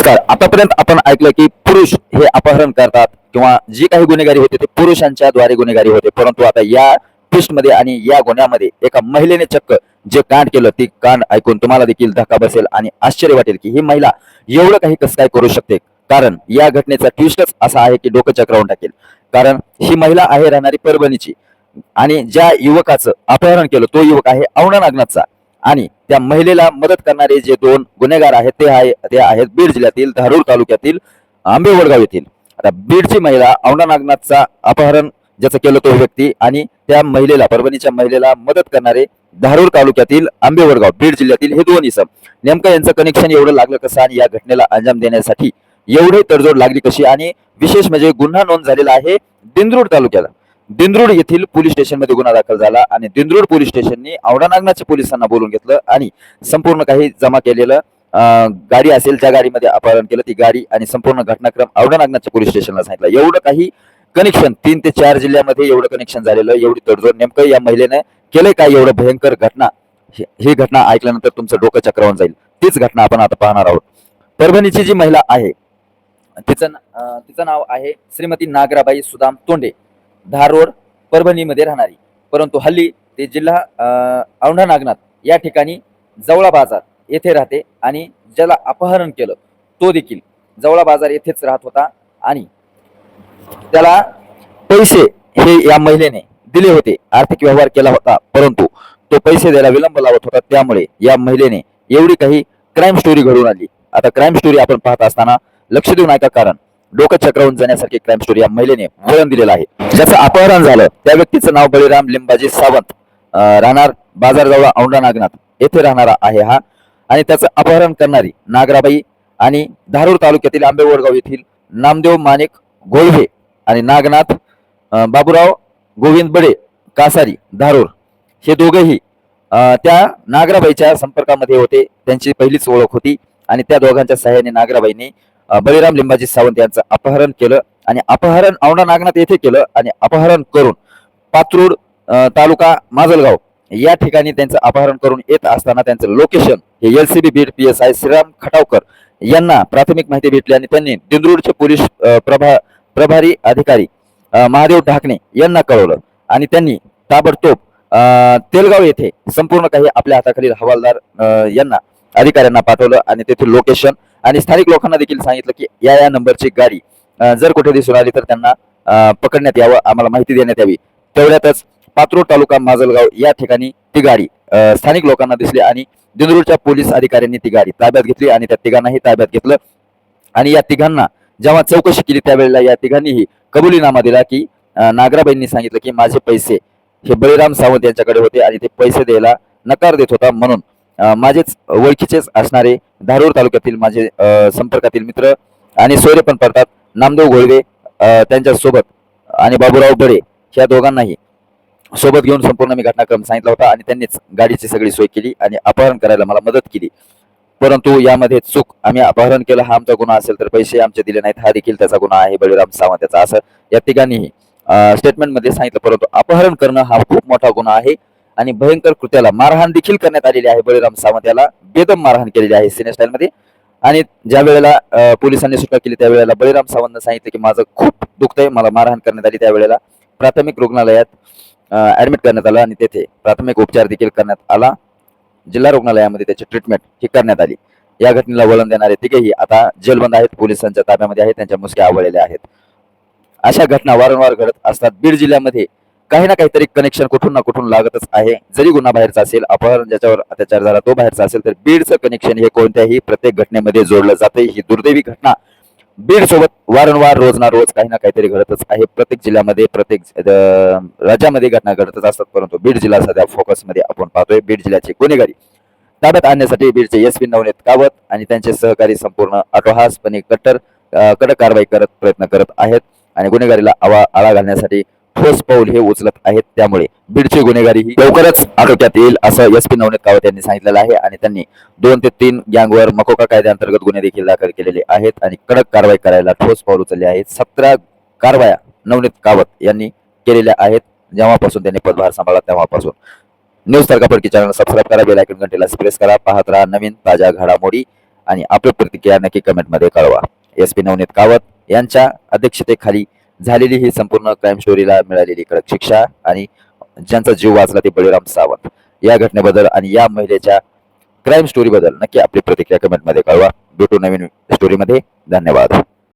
नमस्कार. आतापर्यंत आपण ऐकलं की पुरुष हे अपहरण करतात किंवा जी काही गुन्हेगारी होते ते पुरुषांच्या द्वारे गुन्हेगारी होते. परंतु आता या ट्विस्टमध्ये आणि या गुन्ह्यामध्ये एका महिलेने चक्क जे कांड केलं ती कांड ऐकून तुम्हाला देखील धक्का बसेल आणि आश्चर्य वाटेल की ही महिला एवढं काही कसं काय करू शकते? कारण या घटनेचा ट्विस्टच असा आहे की डोकं चक्रावून टाकेल. कारण ही महिला आहे राहणारी परभणीची आणि ज्या युवकाचं अपहरण केलं तो युवक आहे औणा नागनाथचा. आणि त्या महिलेला मदत करणारे जे दोन गुन्हेगार आहेत ते आहे ते आहेत बीड जिल्ह्यातील धारूर तालुक्यातील आंबेवडगाव येथील. आता बीडची महिला औंढा नागनाथचा अपहरण ज्याचं केलं तो व्यक्ती आणि त्या महिलेला परभणीच्या महिलेला मदत करणारे धारूर तालुक्यातील आंबेवडगाव बीड जिल्ह्यातील हे दोन इसम. नेमकं यांचं कनेक्शन एवढं लागलं कसं आणि या घटनेला अंजाम देण्यासाठी एवढी तडजोड लागली कशी? आणि विशेष म्हणजे गुन्हा नोंद झालेला आहे दिंद्रूड तालुक्याला. दिंद्रुड येथील पोलीस स्टेशनमध्ये गुन्हा दाखल झाला आणि दिंद्रुड पोलीस स्टेशनने औडानागनाच्या पोलिसांना बोलून घेतलं आणि संपूर्ण काही जमा केलेलं गाडी असेल ज्या गाडीमध्ये अपहरण केलं ती गाडी आणि संपूर्ण घटनाक्रम औडानागनाच्या पोलीस स्टेशनला सांगितलं. एवढं काही कनेक्शन तीन ते चार जिल्ह्यामध्ये एवढं कनेक्शन झालेलं एवढी तडजोड नेमकं या महिलेने केलंय काय? एवढं भयंकर घटना ही ही घटना ऐकल्यानंतर तुमचं डोकं चक्रावून जाईल. तीच घटना आपण आता पाहणार आहोत. परभणीची जी महिला आहे तिचं तिचं नाव आहे श्रीमती नागराबाई सुदाम तोंडे. धारोड परभणीमध्ये राहणारी. परंतु हल्ली ते जिल्हा औंढा नागनाथ या ठिकाणी जवळा बाजार येथे राहते आणि ज्याला अपहरण केलं तो देखील जवळा बाजार येथेच राहत होता आणि त्याला पैसे हे या महिलेने दिले होते. आर्थिक व्यवहार केला होता परंतु तो पैसे द्यायला विलंब लावत होता. त्यामुळे या महिलेने एवढी काही क्राईम स्टोरी घडून आली आता क्राईम स्टोरी आपण पाहत असताना लक्ष देऊन का कारण डोकं चक्रावून जाण्यासारखी क्राईम स्टोरी या महिलेने वळण दिलेलं आहे. ज्याचं अपहरण झालं त्या व्यक्तीचं नाव बळीराम लिंबाजी सावंत राहणार बाजारजवळ औंढा नागनाथ येथे राहणारा आहे हा. आणि त्याचं अपहरण करणारी नागराबाई आणि धारूर तालुक्यातील आंबेवडगाव येथील नामदेव माणिक गोळवे आणि नागनाथ बाबूराव गोविंद बडे कासारी धारूर हे दोघेही त्या नागराबाईच्या संपर्कामध्ये होते. त्यांची पहिलीच ओळख होती आणि त्या दोघांच्या सहाय्याने नागराबाईंनी बळीराम लिंबाजी सावंत यांचं अपहरण केलं आणि अपहरण औंढा नागनाथ येथे केलं आणि अपहरण करून पात्रूड तालुका माजलगाव या ठिकाणी त्यांचं अपहरण करून येत असताना त्यांचं लोकेशन हे L C B Beed P S I Shriram Khatavkar यांना प्राथमिक माहिती भेटली आणि त्यांनी दिंद्रूडचे पोलीस प्रभा प्रभारी अधिकारी महादेव ढाकणे यांना कळवलं आणि त्यांनी ताबडतोब तेलगाव येथे संपूर्ण काही आपल्या हाताखालील हवालदार यांना अधिकाऱ्यांना पाठवलं आणि तेथील लोकेशन आणि स्थानिक लोकांना देखील सांगितलं की या या नंबरची गाडी जर कुठे दिसून आली तर त्यांना पकडण्यात यावं आम्हाला माहिती देण्यात यावी. तेवढ्यातच पात्रोड तालुका माजलगाव या ठिकाणी ती गाडी स्थानिक लोकांना दिसली आणि दिंदूरच्या पोलीस अधिकाऱ्यांनी ती गाडी ताब्यात घेतली आणि त्या तिघांनाही ताब्यात घेतलं. आणि या तिघांना जेव्हा चौकशी केली त्यावेळेला या तिघांनीही कबुलीनामा दिला की नागराबाईंनी सांगितलं की माझे पैसे हे बळीराम सावंत यांच्याकडे होते आणि ते पैसे द्यायला नकार देत होता म्हणून माझेच ओळखीचेच असणारे धारूर तालुक्यातील माझे संपर्कातील मित्र आणि सोयरे पण पडतात. नामदेव घोळवे त्यांच्यासोबत आणि बाबूराव बडे ह्या दोघांनाही सोबत घेऊन संपूर्ण मी घटनाक्रम सांगितला होता आणि त्यांनीच गाडीची सगळी सोय केली आणि अपहरण करायला मला मदत केली. परंतु यामध्ये चूक आम्ही अपहरण केलं हा आमचा गुन्हा असेल तर पैसे आमचे दिले नाहीत हा देखील त्याचा गुन्हा आहे बळीराम सावंत याचा असं या तिघांनीही स्टेटमेंटमध्ये सांगितलं. परंतु अपहरण करणं हा खूप मोठा गुन्हा आहे. आणि भयंकर कृत्याला मारहाण देखील करण्यात आलेली आहे बळीराम सावंत याला. बेदम मारहाण केलेली आहे सिने स्टाईलमध्ये. आणि ज्या वेळेला पोलिसांनी सुटका केली त्यावेळेला बळीराम सावंतनं सांगितलं की माझं खूप दुखतंय मला मारहाण करण्यात आली त्यावेळेला. प्राथमिक रुग्णालयात ऍडमिट करण्यात आलं आणि तेथे प्राथमिक उपचार देखील करण्यात आला. जिल्हा रुग्णालयामध्ये त्याची ट्रीटमेंट ही करण्यात आली. या घटनेला वळण देणारे तिघेही आता जेलबंद आहेत पोलिसांच्या ताब्यामध्ये आहेत त्यांच्या मुसक्या आवळलेल्या आहेत. अशा घटना वारंवार घडत असतात. बीड जिल्ह्यामध्ये काही ना काहीतरी कनेक्शन कुठून ना कुठून लागतच आहे. जरी गुन्हा बाहेरचा असेल अपहरण ज्याच्यावर अत्याचार झाला तो बाहेरचा असेल तर बीडचं कनेक्शन हे कोणत्याही प्रत्येक घटनेमध्ये जोडलं जाते ही दुर्दैवी घटना बीड सोबत वारंवार रोज ना रोज काही ना काहीतरी घडतच आहे. प्रत्येक जिल्ह्यामध्ये प्रत्येक राज्यामध्ये घटना घडतच असतात. परंतु बीड जिल्हा सध्या फोकसमध्ये आपण पाहतोय. बीड जिल्ह्याची गुन्हेगारी ताब्यात आणण्यासाठी बीडचे एस पी नवनीत कावत आणि त्यांचे सहकारी संपूर्ण अटोहासपणे कट्टर कडक कारवाई करत प्रयत्न करत आहेत. आणि गुन्हेगारीला आवा आळा घालण्यासाठी ठोस पाऊल हे उचलत आहेत. त्यामुळे बीडची गुन्हेगारी ही लवकरच आटोक्यात येईल असं एस पी नवनीत कावत यांनी सांगितलेलं आहे. आणि त्यांनी दोन ते तीन गँगवर मकोका कायद्याअंतर्गत गुन्हे देखील दाखल केलेले आहेत आणि कडक कारवाई करायला ठोस पाऊल उचलले आहेत. सतरा कारवाया नवनीत कावत यांनी केलेल्या आहेत. जेव्हापासून त्यांनी पदभार सांभाळला तेव्हापासून. न्यूज तर्कापडकी चॅनल सबस्क्राईब करा बेल आयकन घंटेला प्रेस करा पाहत राहा नवीन ताज्या घडामोडी आणि आपली प्रतिक्रिया नक्की कमेंटमध्ये कळवा. एस पी नवनीत कावत यांच्या अध्यक्षतेखाली झालेली ही संपूर्ण क्राईम स्टोरीला मिळालेली कडक शिक्षा आणि ज्यांचा जीव वाचला ते बळीराम सावंत. या घटनेबद्दल आणि या महिलेच्या क्राईम स्टोरीबद्दल नक्की आपली प्रतिक्रिया कमेंटमध्ये कळवा. भेटू नवीन स्टोरीमध्ये धन्यवाद.